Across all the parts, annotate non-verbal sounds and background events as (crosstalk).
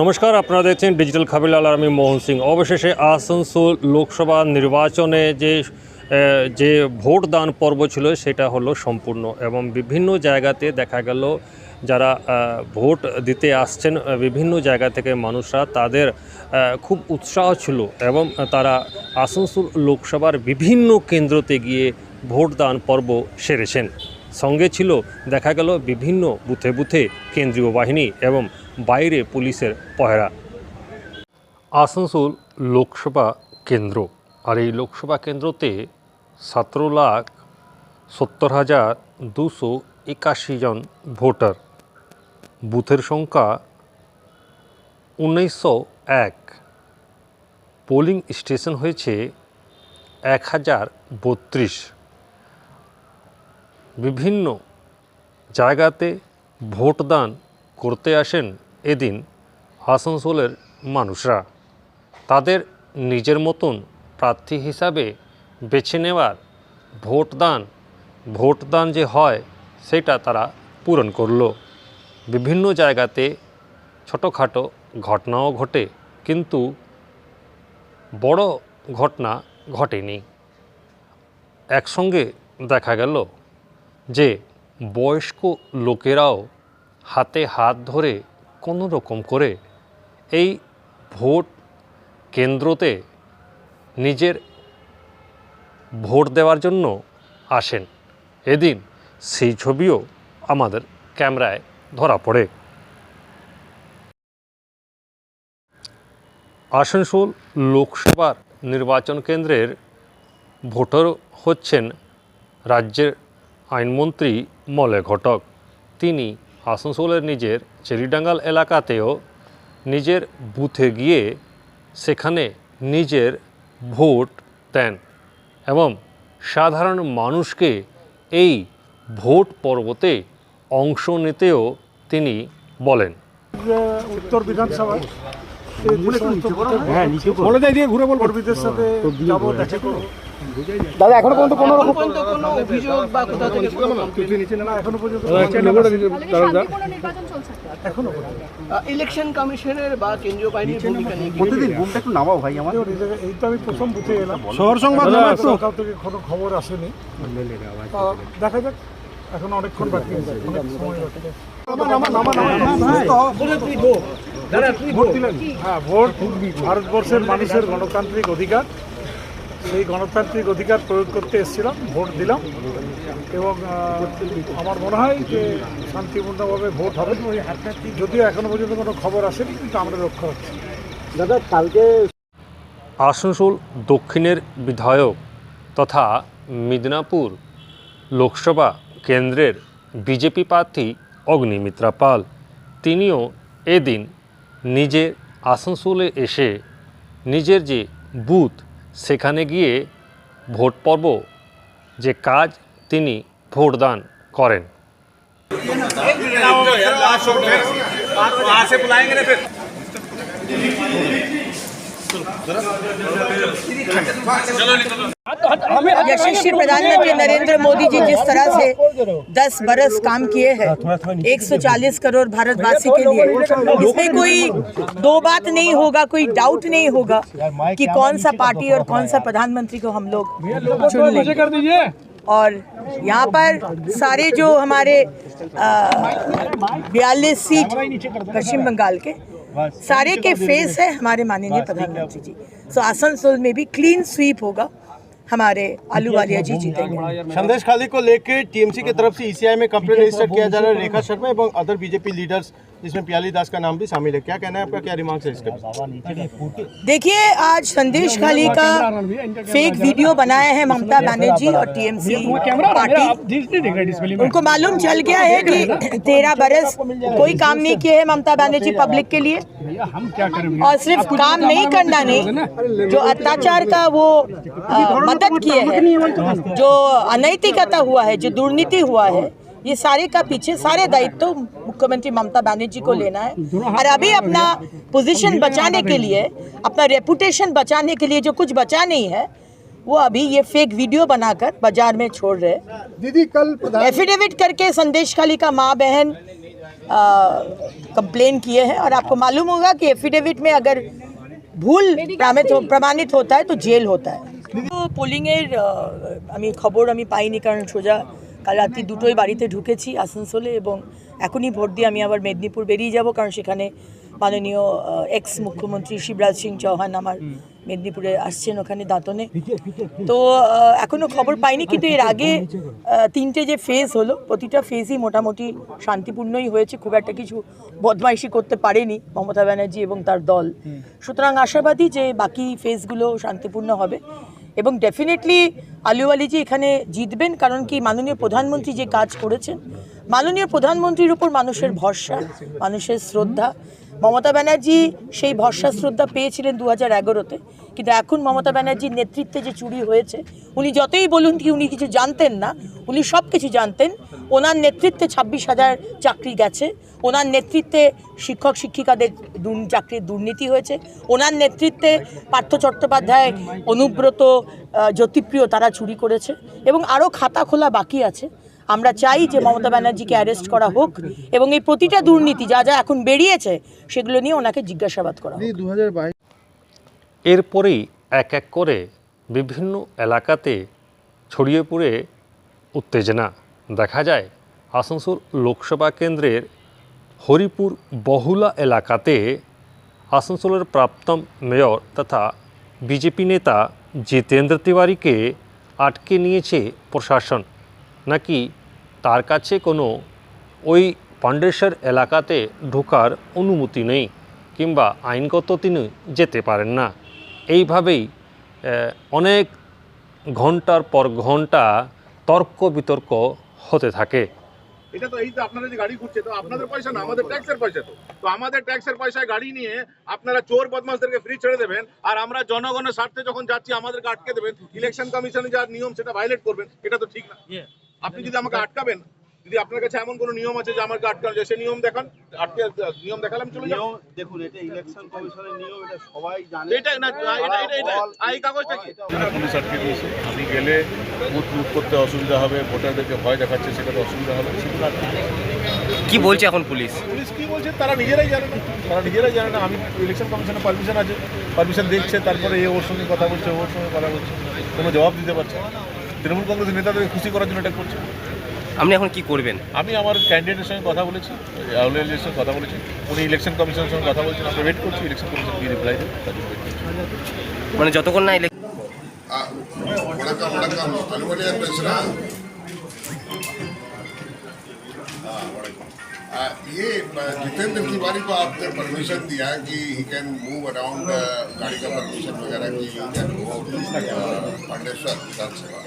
নমস্কার, আপনারা দেখছেন ডিজিটাল খাবিলাল আর আমি মোহন সিং। অবশেষে আসানসোল লোকসভা নির্বাচনে যে যে ভোটদান পর্ব ছিল সেটা হলো সম্পূর্ণ এবং বিভিন্ন জায়গাতে দেখা গেল যারা ভোট দিতে আসছেন বিভিন্ন জায়গা থেকে মানুষরা তাদের খুব উৎসাহ ছিল এবং তারা আসানসোল লোকসভার বিভিন্ন কেন্দ্রতে গিয়ে ভোটদান পর্ব সেরেছেন। সঙ্গে ছিল, দেখা গেল বিভিন্ন বুথে বুথে কেন্দ্রীয় বাহিনী এবং বাইরে পুলিশের পহরা। আসানসোল লোকসভা কেন্দ্র। আর এই লোকসভা কেন্দ্রতে সতেরো লাখ সত্তর হাজার দুশো একাশি জন ভোটার। বুথের সংখ্যা উনিশশো এক। পোলিং স্টেশন হয়েছে এক হাজার বত্রিশ। বিভিন্ন জায়গাতে ভোটদান করতে আসেন এদিন আসানসোলের মানুষরা। তাদের নিজের মতন প্রার্থী হিসাবে বেছে নেওয়ার ভোটদান ভোটদান যে হয় সেটা তারা পূরণ করল। বিভিন্ন জায়গাতে ছোটোখাটো ঘটনাও ঘটে, কিন্তু বড় ঘটনা ঘটেনি। একসঙ্গে দেখা গেল যে বয়স্ক লোকেরাও হাতে হাত ধরে কোনো রকম করে এই ভোট কেন্দ্রতে নিজের ভোট দেওয়ার জন্য আসেন। এদিন সেই ছবিও আমাদের ক্যামেরায় ধরা পড়ে। আসানসোল লোকসভার নির্বাচন কেন্দ্রের ভোটার হচ্ছেন রাজ্যের আইনমন্ত্রী মলে ঘটক। তিনি আসানসোলের নিজের চেরিডাঙ্গাল এলাকাতেও নিজের বুথে গিয়ে সেখানে নিজের ভোট দেন এবং সাধারণ মানুষকে এই ভোট পর্বতে অংশ নিতেও তিনি বলেন। উত্তর বিধানসভায় এই যে সমস্ত বলে দেয় দিয়ে ঘুরে বল সাথে যাব দেখা করব। দাদা এখনও পর্যন্ত কোনো রকম পর্যন্ত কোনো অভিযোগ বা কোথাও থেকে কোনো না এখনও পর্যন্ত নির্বাচন চলছে? এখনও পর্যন্ত ইলেকশন কমিশনের বা কেন্দ্রীয় বাহিনীর ভূমিকা নিয়ে প্রতিদিন বুমটা একটু নামাও ভাই আমার। এই তো আমি প্রথম বুথে এলাম। শহর সংবাদ সরকার থেকে কোনো খবর আসেনি। দেখা যাক এখন অনেকক্ষণ বাকি আছে অনেক সময় বাকি ভোট দিলেন? হ্যাঁ ভোট ভারতবর্ষের মানুষের গণতান্ত্রিক অধিকার সেই গণতান্ত্রিক অধিকার প্রয়োগ করতে এসেছিলাম ভোট দিলাম এবং আমার মনে হয় যে শান্তিপূর্ণভাবে ভোট হবে। যদিও এখনও পর্যন্ত কোনো খবর আসেনি কিন্তু আমরা লক্ষ্য হচ্ছে দাদা কালকে আসানসোল দক্ষিণের বিধায়ক তথা মিদনাপুর লোকসভা কেন্দ্রের বিজেপি প্রার্থী অগ্নিমিত্রা পাল তিনিও এদিন নিজের আসানসোলে এসে নিজের যে বুথ সেখানে গিয়ে ভোট পর্ব যে কাজ তিনি ভোটদান করেন। यशस्वी प्रधानमंत्री नरेंद्र मोदी जी जिस तरह से 10 बरस काम किए हैं 140 करोड़ भारतवासी के लिए इसमें कोई दो बात नहीं होगा, कोई डाउट नहीं होगा कि कौन सा पार्टी और कौन सा प्रधानमंत्री को हम लोग चुन लेंगे। और यहाँ पर सारे जो हमारे बयालीस सीट पश्चिम बंगाल के सारे के फेस है हमारे माननीय प्रधानमंत्री जी। सो आसनसोल में भी क्लीन स्वीप होगा। हमारे आलू वालिया जी जीतेंगे। संदेश खाली को लेकर टीएमसी की तरफ़ से ईसीआई में कंप्लेन रजिस्टर किया जा रहा है रेखा शर्मा एवं अदर बीजेपी लीडर्स जिसमें प्याली दास का नाम भी शामिल है। क्या कहना है आपका? क्या रिमार्क्स है इसके? देखिए आज संदेश खाली का फेक वीडियो बनाए हैं ममता बनर्जी और टीएमसी पार्टी। उनको मालूम चल गया है कि तेरह बरस कोई काम नहीं किए है ममता बनर्जी पब्लिक के लिए। और सिर्फ़ काम नहीं करना नहीं जो अत्याचार का वो मदद किए है जो अनैतिकता हुआ है जो दुर्नीति हुआ है ये सारे का पीछे सारे दायित्व तो मुख्यमंत्री ममता बनर्जी को लेना है और अभी अपना पोजीशन बचाने के लिए अपना रेपुटेशन बचाने के लिए जो कुछ बचा नहीं है वो अभी ये फेक वीडियो बनाकर बाजार में छोड़ रहे हैं दीदी कल एफिडेविट करके संदेश खाली का माँ बहन कंप्लेन किए हैं और आपको मालूम होगा कि एफिडेविट में अगर ভুল প্রমাণিত প্রমাণিত হতে হয় তো জেল হতে হয় তো পোলিংয়ের আহ, আমি খবর আমি পাইনি কারণ সোজা কাল রাত্রি দুটোই বাড়িতে ঢুকেছি আসানসোলে এবং এখনই ভোট দিয়ে আমি আবার মেদিনীপুর বেরিয়ে যাব কারণ সেখানে মাননীয় এক্স মুখ্যমন্ত্রী শিবরাজ সিং চৌহান আমার মেদিনীপুরে আসছেন ওখানে দাঁতনে। তো আহ, এখনও খবর পাইনি কিন্তু এর আগে তিনটে যে ফেজ হলো প্রতিটা ফেজই মোটামুটি শান্তিপূর্ণই হয়েছে খুব একটা কিছু বদমাইশি করতে পারেনি মমতা ব্যানার্জি এবং তার দল। সুতরাং আশাবাদী যে বাকি ফেজগুলো শান্তিপূর্ণ হবে এবং ডেফিনেটলি আলুওয়ালিজি এখানে জিতবেন কারণ কি মাননীয় প্রধানমন্ত্রী যে কাজ করেছেন মাননীয় প্রধানমন্ত্রীর উপর মানুষের ভরসা, মানুষের শ্রদ্ধা। মমতা ব্যানার্জি সেই ভরসা, শ্রদ্ধা পেয়েছিলেন দু হাজার এগারোতে। কিন্তু এখন মমতা ব্যানার্জির নেতৃত্বে যে চুরি হয়েছে, উনি যতই বলুন কি উনি কিছু জানতেন না, উনি সব কিছু জানতেন। ওনার নেতৃত্বে ছাব্বিশ হাজার চাকরি গেছে। ওনার নেতৃত্বে শিক্ষক শিক্ষিকাদের চাকরির দুর্নীতি হয়েছে। ওনার নেতৃত্বে পার্থ চট্টোপাধ্যায় অনুব্রত জ্যোতিপ্রিয় তারা চুরি করেছে। এবং আরও খাতা খোলা বাকি আছে। আমরা চাই যে মমতা ব্যানার্জিকে অ্যারেস্ট করা হোক এবং এই প্রতিটা দুর্নীতি যা যা এখন বেরিয়েছে সেগুলো নিয়ে ওনাকে জিজ্ঞাসাবাদ করা এরপরেই এক এক করে বিভিন্ন এলাকাতে ছড়িয়ে পড়ে উত্তেজনা। দেখা যায়, আসানসোল লোকসভা কেন্দ্রের হরিপুর বহুলা এলাকাতে আসানসোলের প্রাক্তন মেয়র তথা বিজেপি নেতা জিতেন্দ্র তিওয়ারিকে আটকে নিয়েছে প্রশাসন। নাকি তার কাছে কোনো ওই পাণ্ডেশ্বর এলাকাতে ঢোকার অনুমতি নেই কিংবা আইনগত তিনি যেতে পারেন না। এইভাবেই অনেক ঘণ্টার পর ঘণ্টা তর্ক বিতর্ক হতে থাকে। এটা তো এই তো আপনারা যে গাড়ি ঘুরছে তো আপনাদের পয়সা না আমাদের ট্যাক্সের পয়সা তো। তো আমাদের ট্যাক্সের পয়সায় গাড়ি নিয়ে আপনারা চোর বদমাশদেরকে ফ্রি ছেড়ে দেবেন আর আমরা জনগণের স্বার্থে যখন যাচ্ছি আমাদেরকে আটকে দেবেন ইলেকশন কমিশনে যা নিয়ম সেটা ভাইলেট করবেন এটা তো ঠিক না। আপনি যদি আমাকে আটকাবেন যদি আপনার কাছে এমন কোনো নিয়ম আছে যে আমাকে আটকানো যায় সে নিয়ম দেখান আটকে নিয়ম দেখালাম চলে যাও দেখুন এটা ইলেকশন কমিশনের নিয়ম এটা সবাই জানে। এটা না এটা এটা এটা কাগজটা কি? পুলিশ আটকে দিয়েছে। আমি গেলে বুথ লুট করতে অসুবিধা হবে ভোটারদেরকে ভয় দেখাচ্ছে সেটাতে অসুবিধা হবে সেগুলো কি। বলছে এখন পুলিশ? পুলিশ কি বলছে তারা নিজেরাই জানে না। তারা নিজেরাই জানে না। আমি ইলেকশন কমিশনের পারমিশন আছে পারমিশন দেখছে তারপরে এ ওর সঙ্গে কথা বলছে ওর সঙ্গে কথা বলছে কোনো জবাব দিতে পারছে না। তৃণমূল কংগ্রেসের নেতাদের খুশি করার জন্য এটা করছে। আপনি এখন কি করবেন? আমি আমার ক্যান্ডিডেটের সঙ্গে কথা বলেছি আউলিয়ালের সঙ্গে কথা বলেছি উনি ইলেকশন কমিশনের সঙ্গে কথা বলছেন আমরা ওয়েট করছি ইলেকশন কমিশন কি রিপ্লাই দেবে। মানে যতক্ষণ না ইলেকশন ये जितेंद्र तिवारी को आपने परमिशन दिया कि ही कैन मूव अराउंड गाड़ी का परमिशन वगैरह की ही पांडेश्वर विधानसभा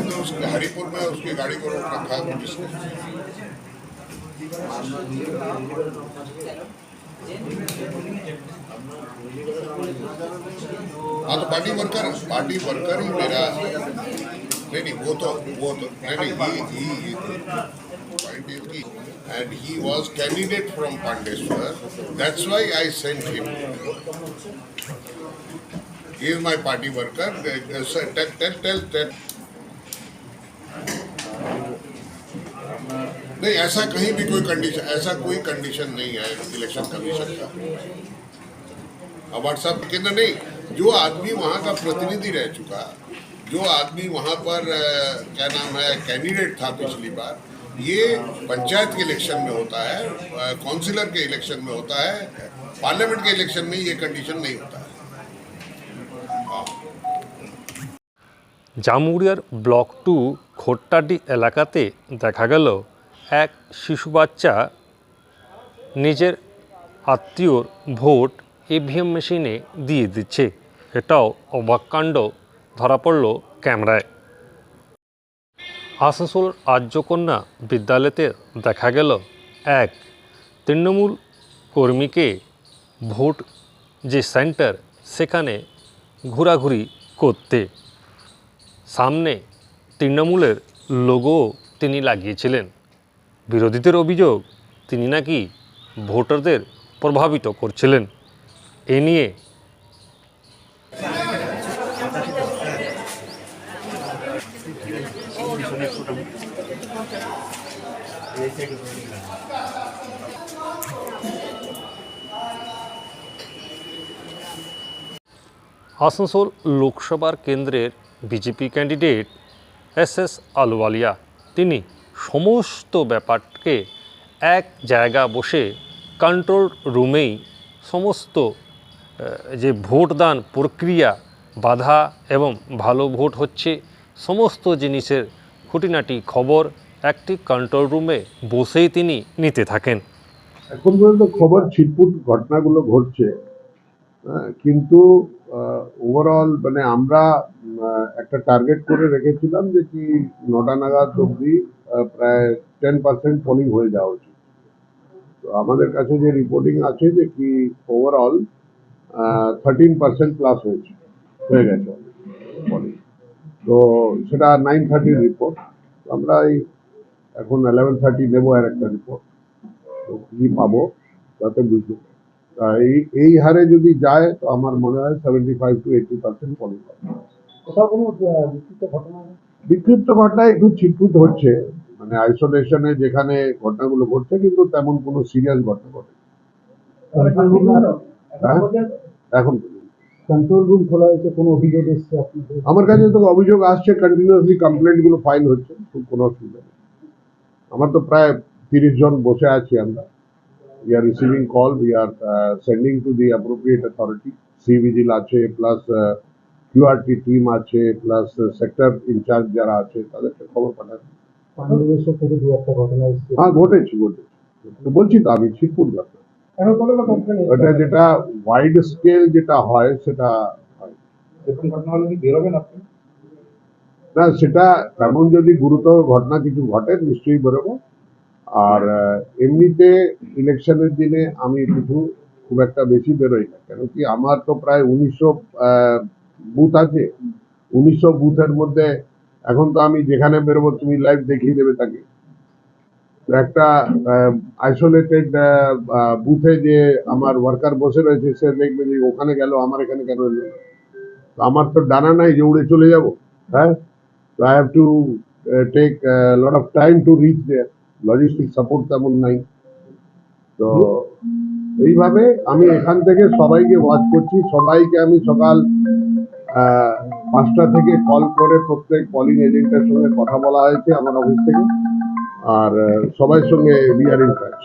तो उसके हरिपुर में उसकी गाड़ी को रोक रखा ने हाँ तो पार्टी वर्कर पार्टी वर्कर ही मेरा नहीं नहीं वो तो वो तो नहीं नहीं ही ही पॉइंट इज़ की and he was candidate from Pandeshwar. That's why I sent him. He is my party worker. Tell, tell, tell, tell. नहीं ऐसा कहीं भी कोई कंडीशन ऐसा कोई कंडीशन नहीं है इलेक्शन कमीशन का व्हाट्सएप केंद्र नहीं जो आदमी वहाँ का प्रतिनिधि रह चुका जो आदमी वहाँ पर क्या नाम है कैंडिडेट था पिछली बार ये पंचायत के इलेक्शन में होता है अ, काउंसिलर के इलेक्शन में होता है पार्लियामेंट के इलेक्शन में ये कंडीशन नहीं होता है জামুরিয়ার ব্লক টু খোট্টাডি এলাকাতে দেখা গেল এক শিশু বাচ্চা নিজের আত্মীয়র ভোট ইভিএম মেশিনে দিয়ে দিচ্ছে এটাও অবাককাণ্ড ধরা পড়ল ক্যামেরায় আসানসোল আর্যকন্যা বিদ্যালয়তে দেখা গেল এক তৃণমূল কর্মীকে ভোট যে সেন্টার, সেখানে ঘোরাঘুরি করতে। সামনে তৃণমূলের লোগো তিনি লাগিয়েছিলেন। বিরোধীদের অভিযোগ, তিনি নাকি ভোটারদের প্রভাবিত করছিলেন। এ নিয়ে আসানসোল লোকসভার কেন্দ্রের BJP candidate S S Ahluwalia. তিনি সমস্ত ব্যাপারকে এক জায়গা বসে কন্ট্রোল রুমেই সমস্ত যে ভোটদান প্রক্রিয়া বাধা এবং ভালো ভোট হচ্ছে সমস্ত জিনিসের খুঁটিনাটি খবর একটি কন্ট্রোল রুমে বসেই তিনি নিতে থাকেন। এখন পর্যন্ত খবর ছিটপুট ঘটনাগুলো ঘটছে হ্যাঁ, কিন্তু ওভারঅল মানে আমরা একটা টার্গেট করে রেখেছিলাম যে কি নটা নাগাদ আহ, প্রায় টেন পার্সেন্ট পোলিং হয়ে যাওয়া উচিত। তো আমাদের কাছে যে রিপোর্টিং আছে যে কি ওভারঅল থার্টিন পার্সেন্ট প্লাস হয়েছে হয়ে গেছে তো সেটা নাইন থার্টির রিপোর্ট আমরা এই এখন ইলেভেন থার্টি নেব আর একটা রিপোর্ট তো কি পাবো তাতে বুঝতে এই এই হারে যদি যায় তো আমার মনে হয় seventy five to eighty percent কোথাও কোনো বিক্ষিপ্ত ঘটনা? বিক্ষিপ্ত ঘটনা একটু ছিটপুট হচ্ছে। মানে আইসোলেশনে যেখানে ঘটনাগুলো ঘটছে কিন্তু তেমন কোনো সিরিয়াস ঘটনা ঘটে হ্যাঁ? এখন কন্ট্রোল রুম খোলা হয়েছে কোনো অভিযোগ এসছে আমার কাছে তো অভিযোগ আসছে কন্টিনিউয়াসলি কমপ্লেন্টগুলো ফাইল হচ্ছে কোনো অসুবিধা নেই। আমার তো প্রায় তিরিশ জন বসে আছি আমরা। We are receiving call we are sending to the appropriate authority C vigil আছে প্লাস কিউআরটি টিম আছে প্লাস সেক্টর ইনচার্জ যারা আছে তাদেরকে খবর পাঠাচ্ছি বাংলাদেশের থেকে দু একটা ঘটনা এসছে হ্যাঁ ঘটেছে ঘটেছে তো বলছি তো আমি ছিটপুট ঘটনা এখন কোনো কমপ্লেন ওটা যেটা ওয়াইড স্কেল যেটা হয় সেটা হয় এরকম ঘটনা হলে কি বেরোবেন আপনি না সেটা তেমন যদি গুরুতর ঘটনা কিছু ঘটে নিশ্চয়ই বেরোবো আর এমনিতে ইলেকশনের দিনে আমি কিছু খুব একটা বেশি বেরোই না। কেন কি আমার তো প্রায় উনিশশো বুথ আছে। উনিশশো বুথের মধ্যে এখন তো আমি যেখানে বেরোবো তুমি লাইভ দেখিয়ে দেবে তাকে। একটা আইসোলেটেড বুথে যে আমার ওয়ার্কার বসে রয়েছে সে দেখবে যে ওখানে গেল আমার এখানে কেন এলো তো আমার তো ডানা নাই যে উড়ে চলে যাব হ্যাঁ? So I have to uh, take a lot of time to reach there. Logistic support তেমন নাই তো এইভাবে আমি এখান থেকে সবাইকে ওয়াচ করছি সবাইকে আমি সকাল আহ, পাঁচটা থেকে কল করে প্রত্যেক পলিং এজেন্টের সঙ্গে কথা বলা হয়েছে আমার অফিস থেকে আর আহ, সবার সঙ্গে উই আর ইন টাচ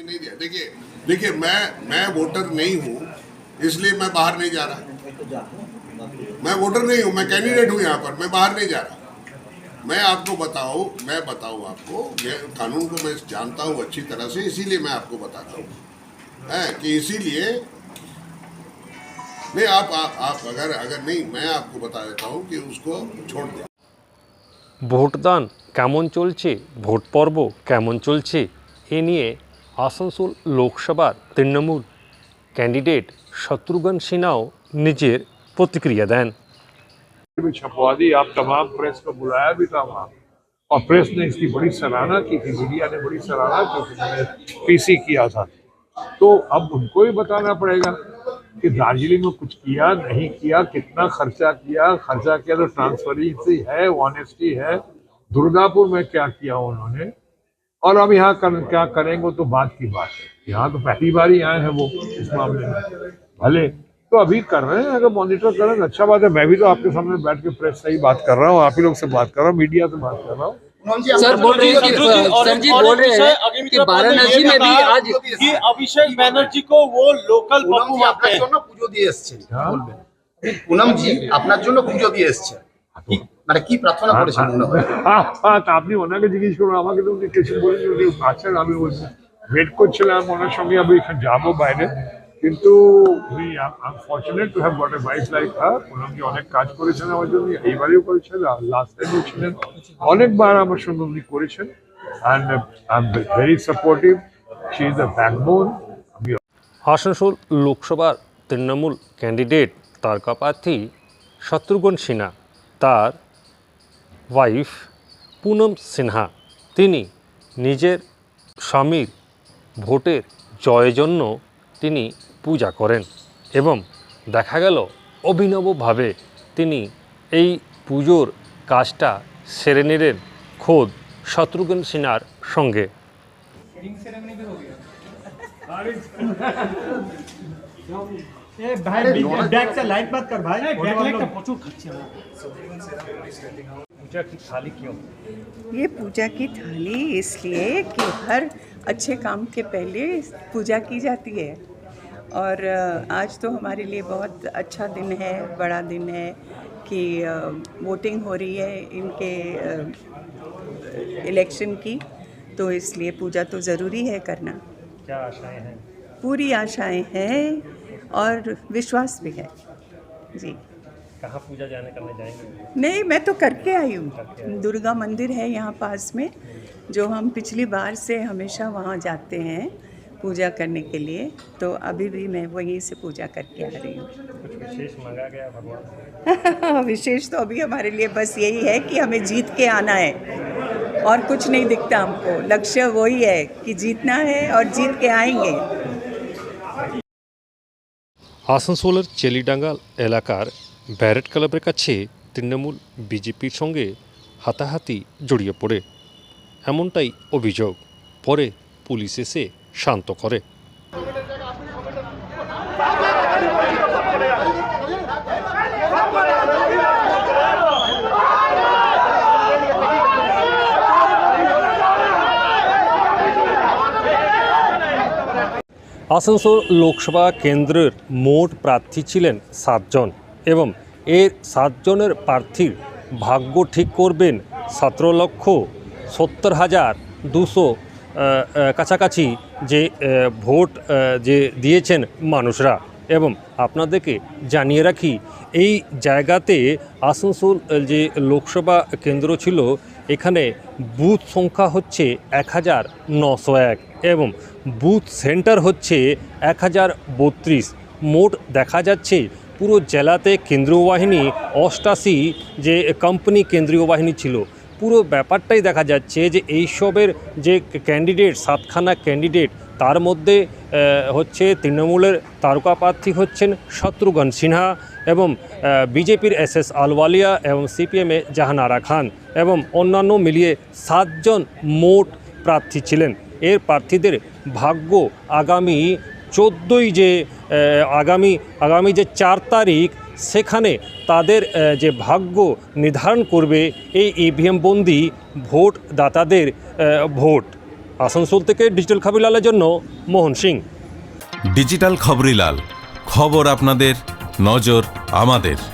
नहीं दिया देखिए देखिए मैं मैं वोटर नहीं हूँ इसलिए मैं बाहर नहीं जा रहा मैं वोटर नहीं हूँ मैं कैंडिडेट हूँ यहाँ पर मैं बाहर नहीं जा रहा मैं आपको बताऊँ मैं बताऊँ आपको मैं कानून को मैं जानता हूँ अच्छी तरह से इसीलिए मैं आपको बताता हूँ है कि इसीलिए नहीं आप, आप आप अगर अगर नहीं मैं आपको बता देता हूँ कि उसको छोड़ दें ভোটদান কেমন চলছে ভোট পর্ব কেমন চলছে এ নিয়ে আসানসোল লোকসভার তৃণমূল ক্যান্ডিডেট শত্রুঘ্ন সিনহাও নিজের প্রতিক্রিয়া দেন भी छपवा दी आप तमाम प्रेस को बुलाया भी था वहाँ। और प्रेस ने इसकी बड़ी सराहना की थी मीडिया ने बड़ी सराहना की थी मैंने पीसी किया था। तो अब उनको ही बताना पड़ेगा कि दार्जिलिंग में कुछ किया नहीं किया कितना खर्चा किया खर्चा किया तो ट्रांसपेरेंसी है ऑनेस्टी है। दुर्गापुर में क्या किया उन्होंने? और अब यहाँ कर, क्या करेंगे तो बात की बात है। यहाँ तो पहली बार ही आए हैं वो इस मामले में। भले तो अभी कर रहे हैं अगर मॉनिटर कर रहे हैं तो अच्छा बात है मैं भी तो आपके सामने बैठ के प्रेस से ही बात कर रहा हूँ आप ही लोग से बात कर रहा हूँ मीडिया से बात कर रहा हूँ सर बोल रहे हैं कि सर जी बोल रहे हैं कि वाराणसी में भी आज कि अभिषेक बनर्जी को वो लोकल পুনম জি আপনার জন্য পুজো দিয়ে এসছেন हाँ? পুনম জি আপনার জন্য পুজো দিয়ে এসছেন কি- মানে কি প্রার্থনা করেছেন মনে হয় হ্যাঁ হ্যাঁ তা আপনি ওনাকে জিজ্ঞেস করুন আমাকে তো উনি কিছু বলেন উনি আছেন আমি ওয়েট করছিলাম ওনার সঙ্গে আমি এখানে যাবো বাইরে কিন্তু উনি unfortunate to have got a wife like her ওনাকে অনেক কাজ করেছেন আমার জন্য এইবারেও করেছেন লাস্ট টাইমও ছিলেন অনেকবার আমার সঙ্গে উনি করেছেন। And I am very supportive she is the backbone Asansol লোকসভার তৃণমূল ক্যান্ডিডেট তারকা প্রার্থী শত্রুঘ্ন সিনহা তার ওয়াইফ পুনম সিনহা। তিনি নিজের স্বামীর ভোটের জয়ের জন্য তিনি পূজা করেন এবং দেখা গেল অভিনবভাবে তিনি এই পুজোর কাজটা সেরে নিলেন খোদ শত্রুঘ্ন সিনহার সঙ্গে ये पूजा की थाली इसलिए कि हर अच्छे काम के पहले पूजा की जाती है और आज तो हमारे लिए बहुत अच्छा दिन है बड़ा दिन है कि वोटिंग हो रही है इनके इलेक्शन की तो इसलिए पूजा तो ज़रूरी है करना। क्या आशाएँ हैं? पूरी आशाएँ हैं और विश्वास भी है। जी। कहाँ पूजा जाने करने जाएँगे? नहीं मैं तो करके आई हूँ। दुर्गा मंदिर है यहाँ पास में जो हम पिछली बार से हमेशा वहाँ जाते हैं। पूजा करने के लिए तो अभी भी मैं वहीं से पूजा करके आ रही हूँ कुछ विशेष मांगा गया भगवान से (laughs) विशेष तो अभी हमारे लिए बस यही है कि हमें जीत के आना है और कुछ नहीं दिखता हमको लक्ष्य वही है कि जीतना है और जीत के आएंगे আসানসোলের চেলিডাঙ্গাল এলাকার ব্যারেট ক্লাবের কাছে তৃণমূল বিজেপির সঙ্গে হাতাহাতি জড়িয়ে পড়ে এমনটাই অভিযোগ পরে পুলিশ এসে শান্ত করে। আসানসোল লোকসভা কেন্দ্রের মোট প্রার্থী ছিলেন সাতজন এবং এর সাতজনের প্রার্থীর ভাগ্য ঠিক করবেন সতেরো লক্ষ সত্তর হাজার দুশো কাছাকাছি যে ভোট যে দিয়েছেন মানুষরা এবং আপনাদেরকে জানিয়ে রাখি, এই জায়গাতে আসানসোল যে লোকসভা কেন্দ্র ছিল, এখানে বুথ সংখ্যা হচ্ছে এক হাজার নশো এক এবং বুথ সেন্টার হচ্ছে এক হাজার বত্রিশ। মোট দেখা যাচ্ছে পুরো জেলাতে কেন্দ্রীয় বাহিনী অষ্টাশি যে কোম্পানি কেন্দ্রীয় বাহিনী ছিল পুরো ব্যাপারটাই দেখা যাচ্ছে যে এইসবের যে ক্যান্ডিডেট, সাতখানা ক্যান্ডিডেট, তার মধ্যে হচ্ছে তৃণমূলের তারকা প্রার্থী হচ্ছেন শত্রুঘ্ন সিনহা এবং বিজেপির এস এস আলওয়ালিয়া এবং সিপিএমে জাহানারা খান এবং অন্যান্য মিলিয়ে সাতজন মোট প্রার্থী ছিলেন। এর প্রার্থীদের ভাগ্য আগামী চোদ্দোই যে আগামী আগামী যে চার তারিখ সেখানে তাদের যে ভাগ্য নির্ধারণ করবে এই ইভিএম বন্দি ভোটদাতাদের ভোট। আসানসোল থেকে ডিজিটাল খাবরিলালের জন্য মোহন সিং। ডিজিটাল খবরিলাল খবর আপনাদের, নজর আমাদের।